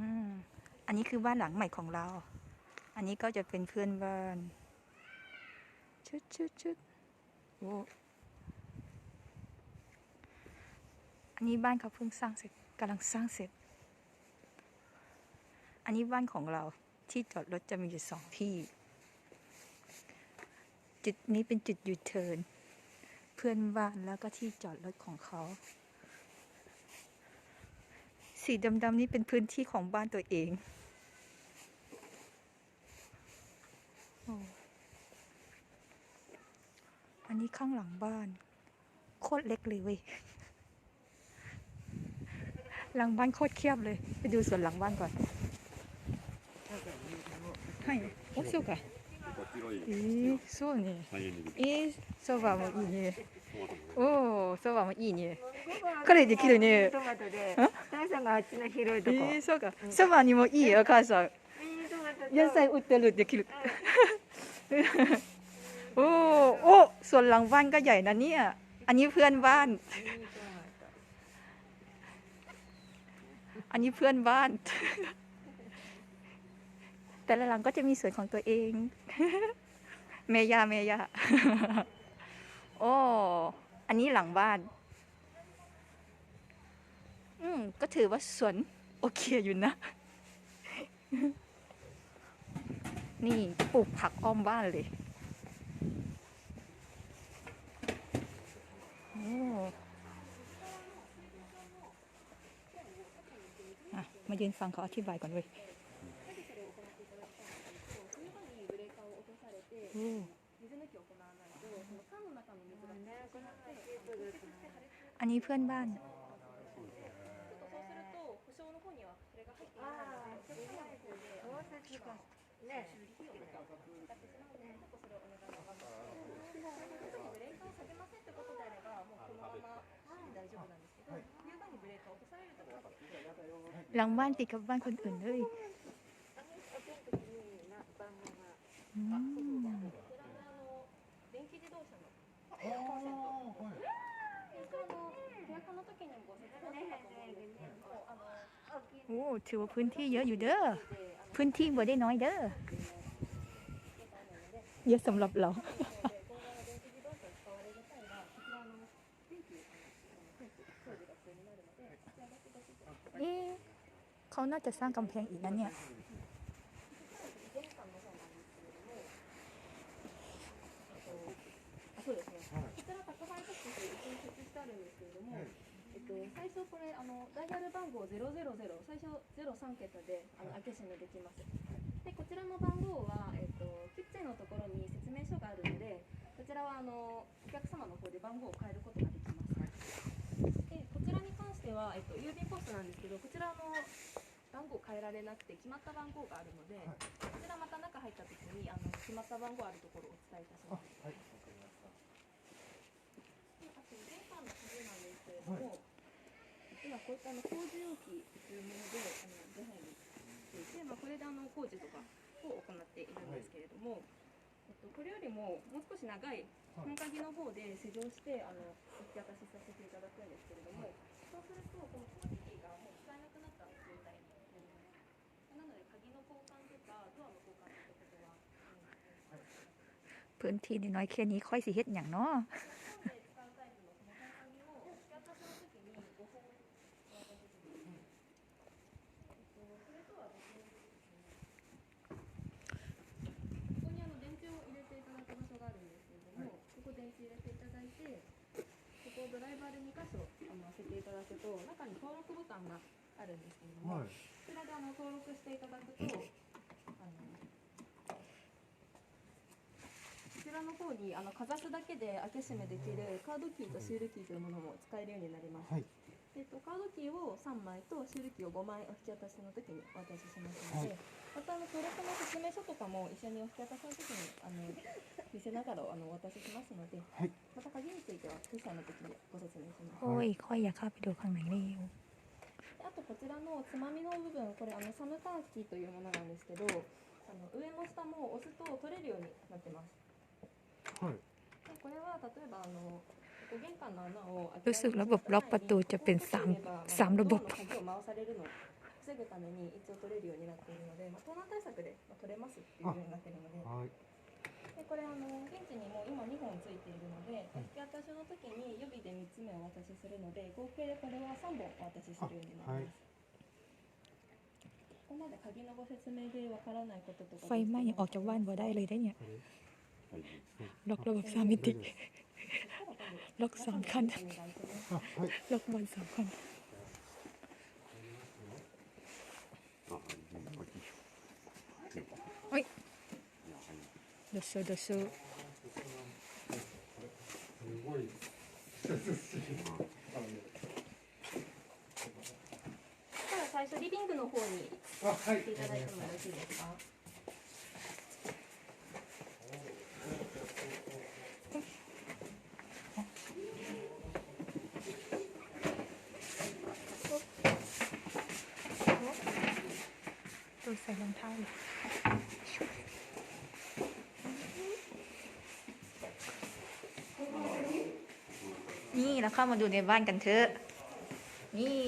อืมอันนี้คือบ้านหลังใหม่ของเรา อันนี้ก็จะเป็นเพื่อนบ้าน ชุดชุดชุดโอ้อันนี้บ้านเขาเพิ่งสร้างเสร็จกำลังสร้างเสร็จ อันนี้บ้านของเราที่จอดรถจะมีอยู่สองที่ จุดนี้เป็นจุดยูเทิร์นเพื่อนบ้านแล้วก็ที่จอดรถของเขา สีดำๆนี่เป็นพื้นที่ของบ้านตัวเองโอ้อันนี้ข้างหลังบ้าน โคตรเล็กเลยเว้ย หลังบ้านโคตรเคียบเลย ไปดูส่วนหลังบ้านก่อนはいおそうかこっちのいいえー、そうね三円にえー、そばもいいねトマトもおおそばもいいねこれできるねトマトで、 大さんがあっちの広いとこ。えー、そうかそばにもいいよお母さんミニトマトと野菜売ってるできるโอ้โอ้ส่วนหลังบ้านก็ใหญ่นะเนี่ย อันนี้เพื่อนบ้าน อันนี้เพื่อนบ้าน แต่ละหลังก็จะมีสวนของตัวเอง เมยาเมยา โอ้ อันนี้หลังบ้าน อืม ก็ถือว่าสวนโอเคอยู่นะ นี่ปลูกผักอ้อมบ้านเลยโอ้มายืนฟังเขาอธิบายก่อนเว้ยอันนี้เพื่อนบ้าน หลังบ้านติดกับบ้านคนอื่นเลยอืม 電気自動車のコンセント。一応あの契約の時にもご説明したと思うんですけれども、あの โอ้ถือว่าพื้นที่เยอะอยู่เด้อ พื้นที่บ่ได้น้อยเด้อ เยอะสำหรับเรา เอ๊เขาน่าจะสร้างกำแพงอีกนะเนี่ย 最初これあのダイヤル番号000最初03桁であの開け閉めできます。でこちらの番号はえっとキッチンのところに説明書があるので、こちらはあのお客様の方で番号を変えることができます。でこちらに関してはえっと郵便ポストなんですけど、こちらあの番号変えられなくて決まった番号があるので、こちらまた中入った時にあの決まった番号あるところをお伝えいたします。あと玄関の鍵なんですけれども、今こういったあの工事容器というものであの出入りしていて、まあ、これであの工事とかを行っているんですけれども、えっと、これよりももう少し長い本鍵の方で施錠してあのお引き渡しさせていただくんですけれども、そうするとこの工事機がもう使えなくなった状態になります。なので鍵の交換とかドアの交換ということは、うん พื้นที่น้อยๆแค่นี้ค่อยสิเฮ็ดอย่างเนาะ 開けていただくと中に登録ボタンがあるんですけれども、こちらであの登録していただくとあのこちらの方にあのかざすだけで開け閉めできるカードキーとシールキーというものも使えるようになります。はい。えっとカードキーを3枚とシールキーを5枚お引き渡しの時にお渡ししますので、またあの登録の説明書とかも一緒にお引き渡しの時にあの見せながらあのお渡ししますので、はいまた鍵については決済の時にご説明します。 โอ้ย ค่อยอยากเข้าไปดูข้างในนี่ であとこちらのつまみの部分これあのサムカーキというものなんですけどあの上も下も押すと取れるようになってますはい。でこれは例えばあのここ玄関の穴を開け รู้สึกระบบล็อกประตูจะเป็นสามสามระบบ ドアの鍵を回されるのを防 防ぐために一応取れるようになっているので、まあ、盗難対策で、まあ、取れますっていうようになっているのではい。でこれあの現地にも今2本ついているので、引き渡しの時に指で3つ目をお渡しするので合計でこれは3本お渡しするようになります。ここまで鍵のご説明でわからないこととか ไฟไหม้ยังออกจากบ้านบ่ได้เลยได้เนี่ย はい。 ล็อกระบบสามมิติ ล็อกสามคัน お願いしますあ、はい。 ล็อกบอลสามคัน どしょどしょ。最初リビングの方に行っていただいてもよろしいですか。 เข้ามาดูในบ้านกันเถอะ นี่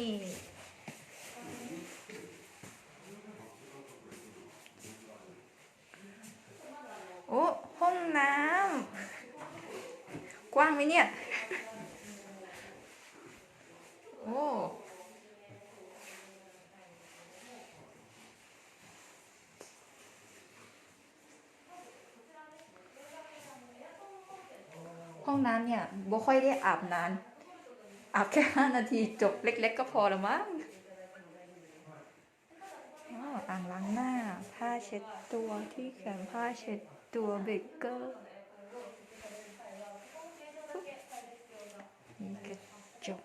โอ้ ห้องน้ำ กว้างไหมเนี่ย โอ้ห้องน้ำเนี่ยบ่ค่อยได้อาบนาน อาบแค่ห้านาทีจบเล็ก ๆ ก็พอละมั้งอ่างล้างหน้า ผ้าเช็ดตัวที่แขนผ้าเช็ดตัวเบรกเกอร์มีกระจก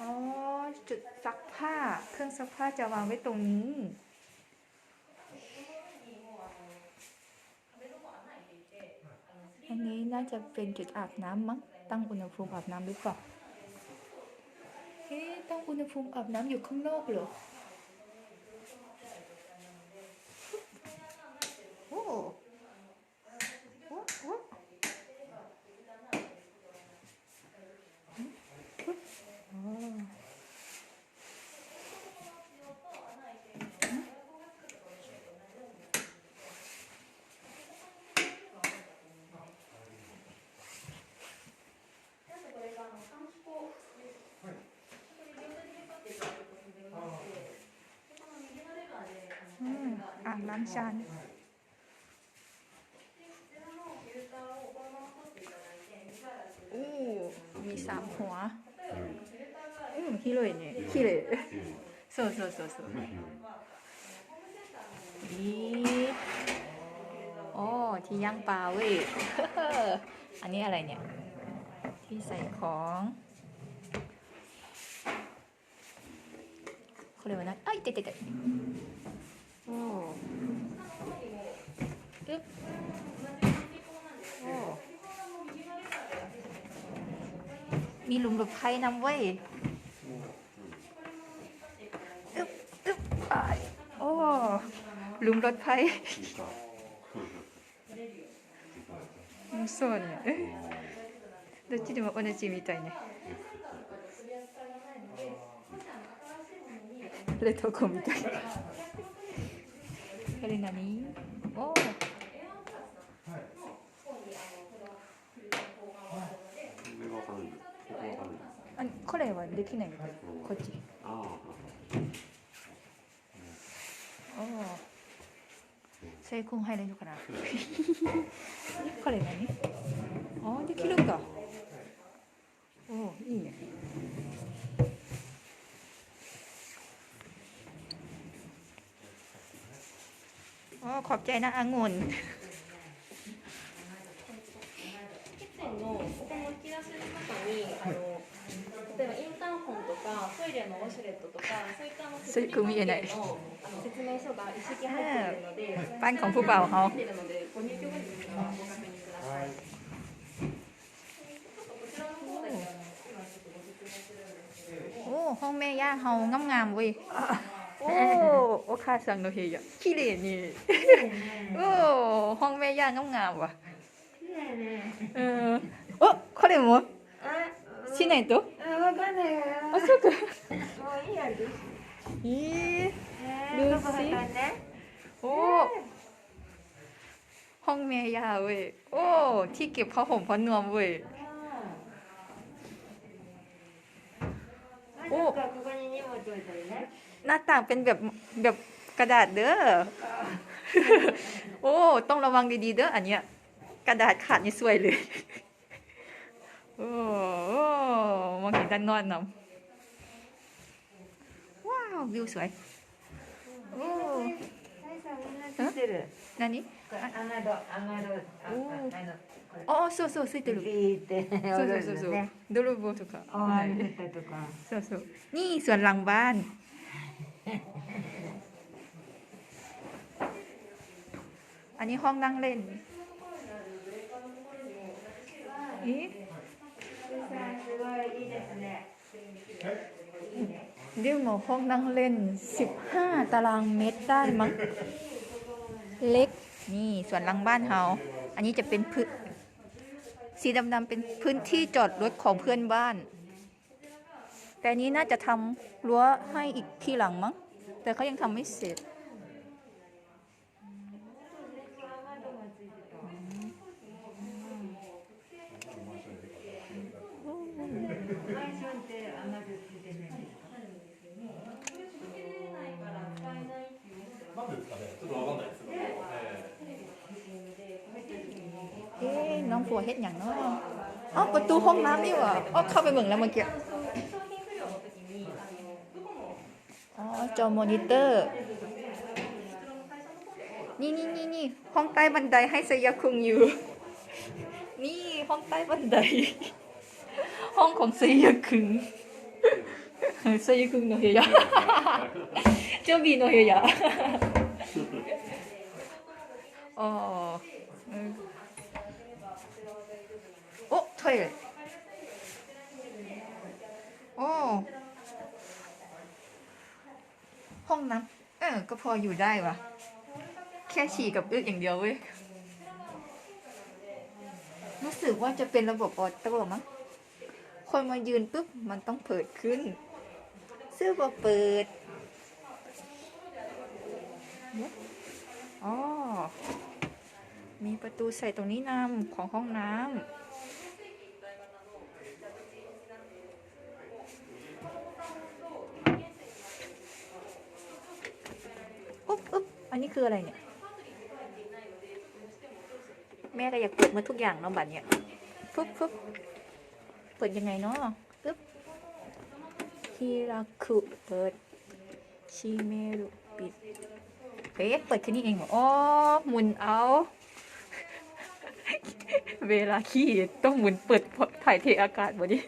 อ๋อ จุดซักผ้า เครื่องซักผ้าจะวางไว้ตรงนี้ นนี้น่าจะเป็นจุดอาบน้ำมั้ง ตั้งอุณหภูมิอาบน้ำหรือเปล่าเอ๊ะตั้งอุณหภูมิอาบน้ำอยู่ข้างนอกเหรอ โอ้โอ้โอ้ออืม อ่างล้างจาน โอ้มีสามหัว อืม広いね綺麗そうそうそうそうนี่โอ้ที่ย่างปลาเว้ย อันนี้อะไรเนี่ย ที่ใส่ของこれは何あいててて おおอึ๊บโอ้มีหลุมหลบภัยนำเว้ยอึ๊บอึ๊บอ้ายโอ้หลุมรถภัย そうねどっちでも同じみたいね冷凍庫みたい これ何おー上がわからない。ここわからない。あこれはできないみたいこっち。ああ。おお。それ今入れるかな これ何？あできるかおおいいね。 ขอบใจนะองุ่น キッチンのここの引き出しの中にあの例えばインターホンとかトイレのウォシュレットとかそういったあのそれ見えない設備関係のあの説明書が一式入っているので、บ้านของผู้บ่าวเขา 入っているのでご入居後にご確認ください。ちょっとこちらの方であの今ちょっとご説明するんですけれども。 โอ้ห้องแม่ย่าเฮางามงามๆเว้ย โอ้โอคาซังโนเฮียขี้เหร่นี่โอ้ห้องแม่ย่างามงามๆว่ะ 綺麗ねうんおこれもあしないとあわ わかんないよあそうかもういいやるえー、えルーシーどこがかんね โอ้ห้องเมยาเว้ยโอ้ที่เก็บผ้าห่มผ้านวมเว้ย หน้าต่างเป็นแบบแบบกระดาษเด้อ โอ้ ต้องระวังดีๆเด้ออันเนี้ย กระดาษขาดนี่สวยเลย โอ้โอ้มองเห็นด้านนอกนำว้าว วิวสวย โอ้ サイさんみんなついてる何これ雨戸雨戸あおーあのこれああ、そうそう、ついてる。ビーってそう踊そうそうそうるのね。泥棒とか。あはいあ出たとかそうそう。นี่ส่วนหลังบ้าน อันนี้ห้องนั่งเล่นอีเรียกหมอห้องนั่งเล่น 15 ตารางเมตรได้มั้ง เล็ก นี่ส่วนหลังบ้านเฮา อันนี้จะเป็นพื้นสีดำๆเป็นพื้นที่จอดรถของเพื่อนบ้าน แต่นี้น่าจะทำรั้วให้อีกทีหลังมั้ง แต่เขายังทำไม่เสร็จ เอ้ะน้องฟัวเฮ็ดอย่างเนาะอ๋อประตูห้องน้ำนี่หว่าอ๋อเข้าไปเมืองแล้วเมื่อกี้ จอมอนิเตอร์ นี่นี่นี่นี่ห้องใต้บันไดให้สยาคุงอยู่ นี่ห้องใต้บันได ห้องของสยาคุงสยาคุงโนเฮียเจ้าบีโนเฮียอ๋อเออ ห้องน้ำเออ ก็พออยู่ได้วะแค่ฉี่กับอึอย่างเดียวเว้ย รู้สึกว่าจะเป็นระบบออโต้มั้ง คนมายืนปุ๊บ มันต้องเปิดขึ้น ซื้อบ่เปิดเนี่ยอ๋อมีประตูใส่ตรงนี้นำของห้องน้ำ อุ๊บอุ๊บอันนี้ คืออะไรเนี่ย แม่ก็อยากเปิดมาทุกอย่างเนาะบัดเนี่ยปุ๊บปุ๊บเปิดยังไงเนาะปึ๊บฮิราคุเปิดชิเมรุปิดเอ๊ะเปิดแค่นี้เองเหรออ๋อหมุนเอา เวลาขี้ต้องหมุนเปิดถ่ายเทอากาศบนี้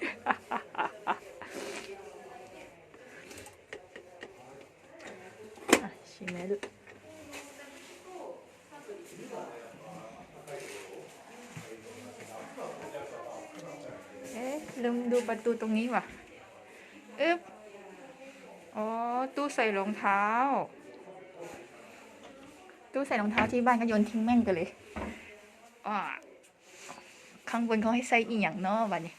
ชิเมรุ ลืมดูประตูตรงนี้ว่ะอึ๊บอ๋อ ตู้ใส่รองเท้า ตู้ใส่รองเท้าที่บ้านก็โยนทิ้งแม่งไปเลยอ่าข้างบนเขาให้ใส่อีหยังเนาะบัดนี้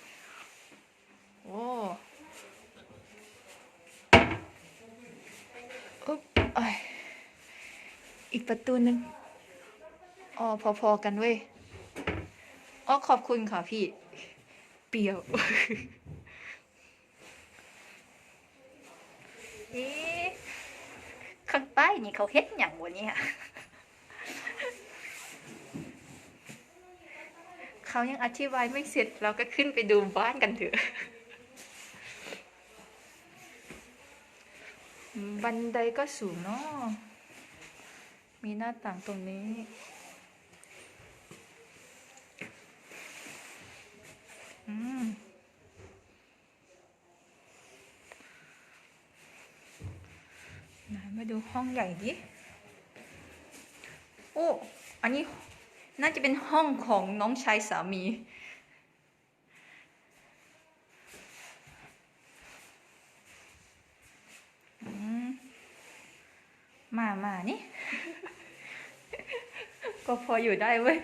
โอ้อุ๊บอ้ยอีกประตูนึงอ๋อ พอๆกันเว้ย อ๋อ ขอบคุณค่ะพี่ เปรียวเอ๊ะข้างใต้นี่เขาเฮ็ดอย่างวะเนี่ยเขายังอธิบายไม่เสร็จเราก็ขึ้นไปดูบ้านกันเถอะ บันไดก็สูงเนาะมีหน้าต่างตรงนี้ อืม ไหน มาดูห้องใหญ่ดิโอ้อันนี้น่าจะเป็นห้องของน้องชายสามีมมามานี่ ก็พออยู่ได้เว้ย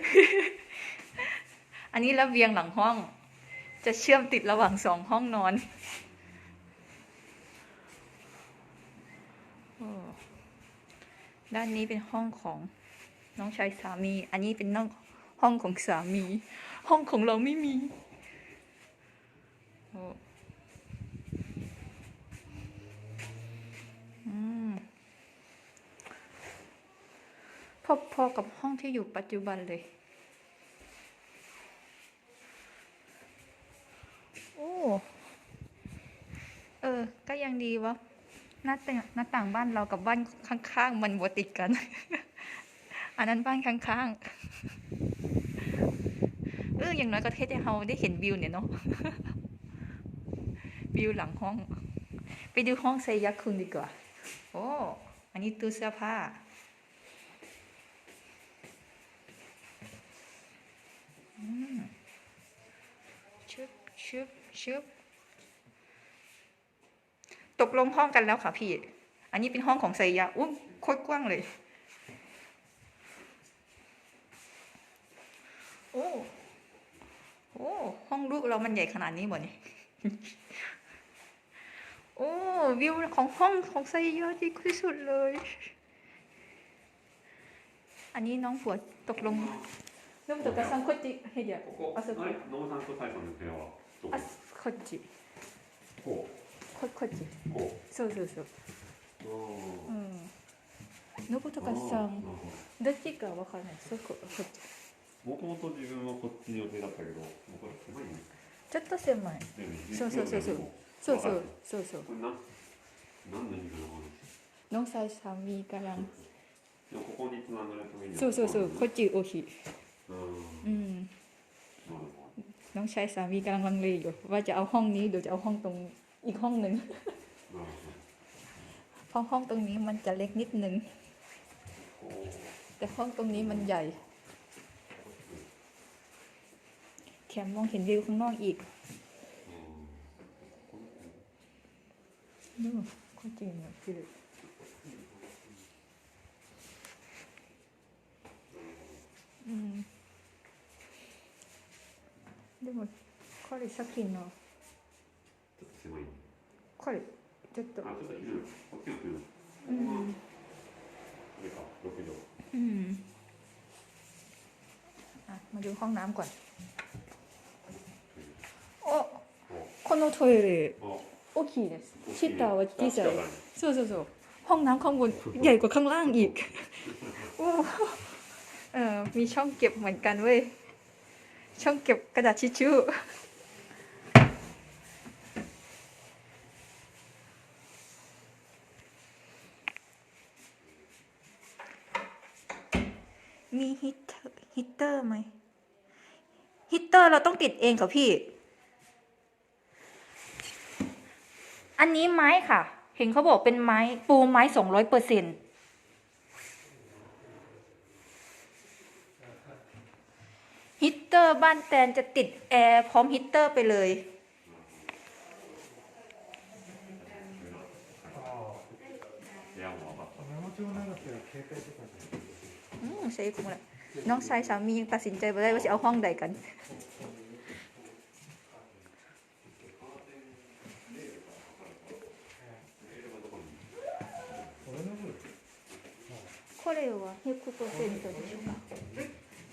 อันนี้ระเบียงหลังห้อง จะเชื่อมติดระหว่างสองห้องนอน ด้านนี้เป็นห้องของน้องชายสามี อันนี้เป็นน้องห้องของสามี ห้องของเราไม่มีโอ้อืมพอๆกับห้องที่อยู่ปัจจุบันเลย โอ้ เออ ก็ยังดีวะ หน้าต่างหน้าต่างบ้านเรากับบ้านข้างๆ มันบติดกัน อันนั้นบ้านข้างๆ เอออย่างน้อยก็เทศเราได้เห็นวิวเนี่ยเนาะ วิวหลังห้อง ไปดูห้องเซยักคุงดีกว่า โอ้ อันนี้ตู้เสื้อผ้าอืมชึบชึบชึบ กลงห้องกันแล้วค่ะพี่ อันนี้เป็นห้องของไซยะอุ้มโคตรกว้างเลย โอ้ โอ้ ห้องลูกเรามันใหญ่ขนาดนี้หมดนี่ โอ้ วิวของห้องของไซยะดีที่สุดเลย อันนี้น้องผัวตกลงน้องตัวกระซังโคจิเฮีย ここあそこあれ農産と最後の部屋はどこあこっちこ ここっちうこそうそうそうううあんノブとかさんどっちかわからないそここっちもともと自分はこっちに予定だったけどもうこれ狭いねちょっと狭いだよねそうそうそうそうこそうそうそうそうれな何の意味かなこน้องชายสามีกำลัง れでもここにつながるためにはそうそうそうこっちโอเค うんอืม なるほど น้องชายสามีกำลังลังเลอยู่ว่าจะเอาห้องนี้หรือจะเอาห้องตรง อีกห้องหนึ่ง なるほ เพราะห้องตรงนี้มันจะเล็กนิดนึง どこう แต่ห้องตรงนี้มันใหญ่แถมมองเห็นวิวข้างนอกอีก うんดูこっちになってるうんでもこれさっきのちょっと狭いね これちょっとあちょっと広いこっちの広いここがうんこれか六畳 อืมอ่ะมาดูห้องน้ำก่อน โอ้ このトイレあ大きいです大きいシッターは小さい確かにそうそうそうห้องน้ำข้างบนใหญ่กว่าข้างล่างอีกโอ้เออมีช่องเก็บเหมือนกันเว้ย ช่องเก็บกระดาษทิชชู่ มีฮีตเตอร์ฮีตเตอร์ไหมฮีตเตอร์เราต้องติดเองค่ะพี่ อันนี้ไม้ค่ะ เห็นเขาบอกเป็นไม้ปูไม้สองร้อยเปอร์เซ็นฮิตเตอร์บ้านแตนจะติดแอร์พร้อมฮิตเตอร์ไปเลย อืมใช่คุ้มเลยน้องชายสามียังตัดสินใจไม่ได้ว่าจะเอาห้องใดกัน 俺の分これは100%でしょうか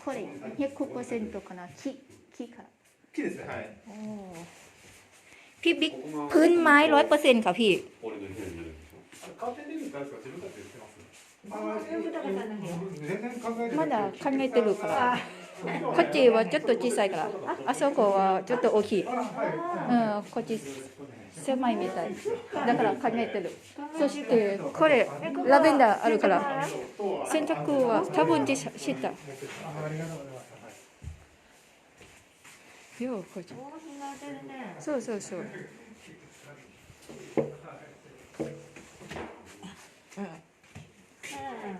これ100%かな木木から 木ですねはい โอ้พี่บิ๊กพื้นไม้ร้อยเปอร์เซ็นต์ค่ะพี่ まだ考えてるから。こっちはちょっと小さいから。あそこはちょっと大きい。うんこっち狭いみたい。だから考えてる。そしてこれラベンダーあるから。洗濯は多分でした。ようこっちそうそうそうこっちがまだ明確に行っていきたいので、そしたらじゃあこちらのお部屋から確認していただき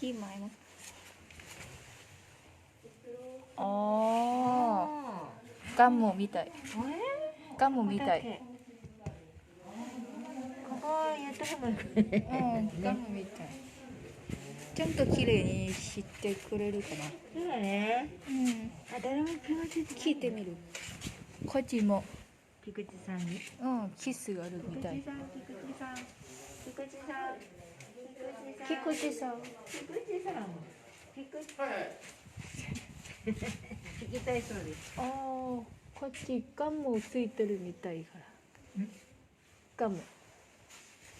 น ที่ไม้มั้งอ๋อガムみたいガムみたいここやった方がいいうんガムみたいちゃんと綺麗にしてくれるかなそうだねうんあ誰も気持ち聞いてみるこっちも菊池さんにうんキスがあるみたい菊池さん菊池さん菊池さん 菊池さん。菊池さん。菊池聞きたいそうですああこっちガムついてるみたいから。ガム。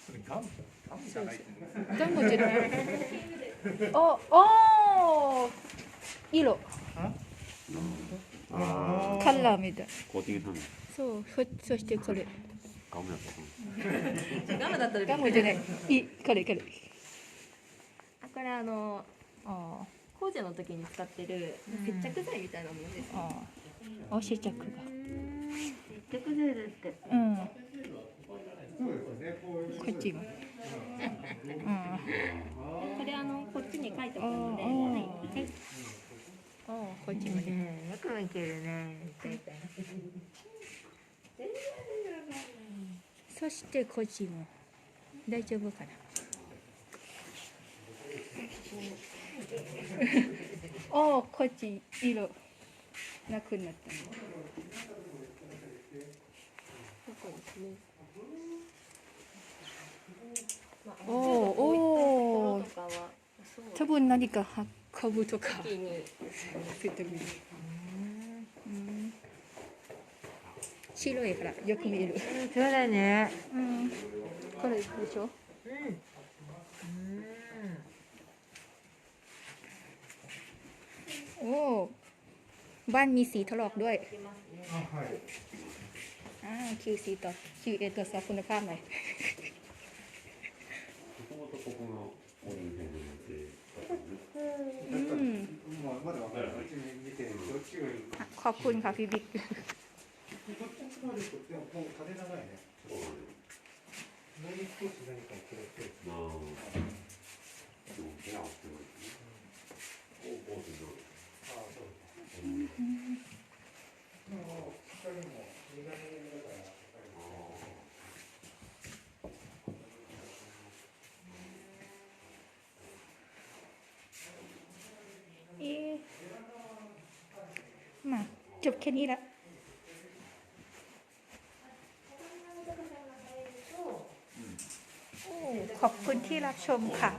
それガム？ガムじゃない。ガムじゃない。ああ色。あカラーみたい。コーティングそうそそしてこれ。ガムやった。かガムだったらガムじゃない。いこれこれ。あこれあのあ工事の時に使ってる接着剤みたいなものですあああ試着が。接着剤だって。うん。こっちも。うん。これあのこっちに書いてあおくので、あはい。あこっちもね。ねよく見てるね。そしてこっちも。大丈夫かな ああこっち色なくなったねおおお多分何か運ぶとか白いからよく見える。そうだねうん。これでしょ？うん โอ้บ้านมีสีถลอกด้วย あはい อ่า QC ต่อ QA ตรวจสอบคุณภาพหน่อย もともとここのここにペンになってうん まあまだわかんないこっち見てどっちがいいか อ่ะขอบคุณค่ะพี่บิ๊ก こっちまでとでももう縦長いねそうだねもう少し何かをくれてな เอ๊มา จบแค่นี้ละโอ้ขอบคุณที่รับชมค่ะ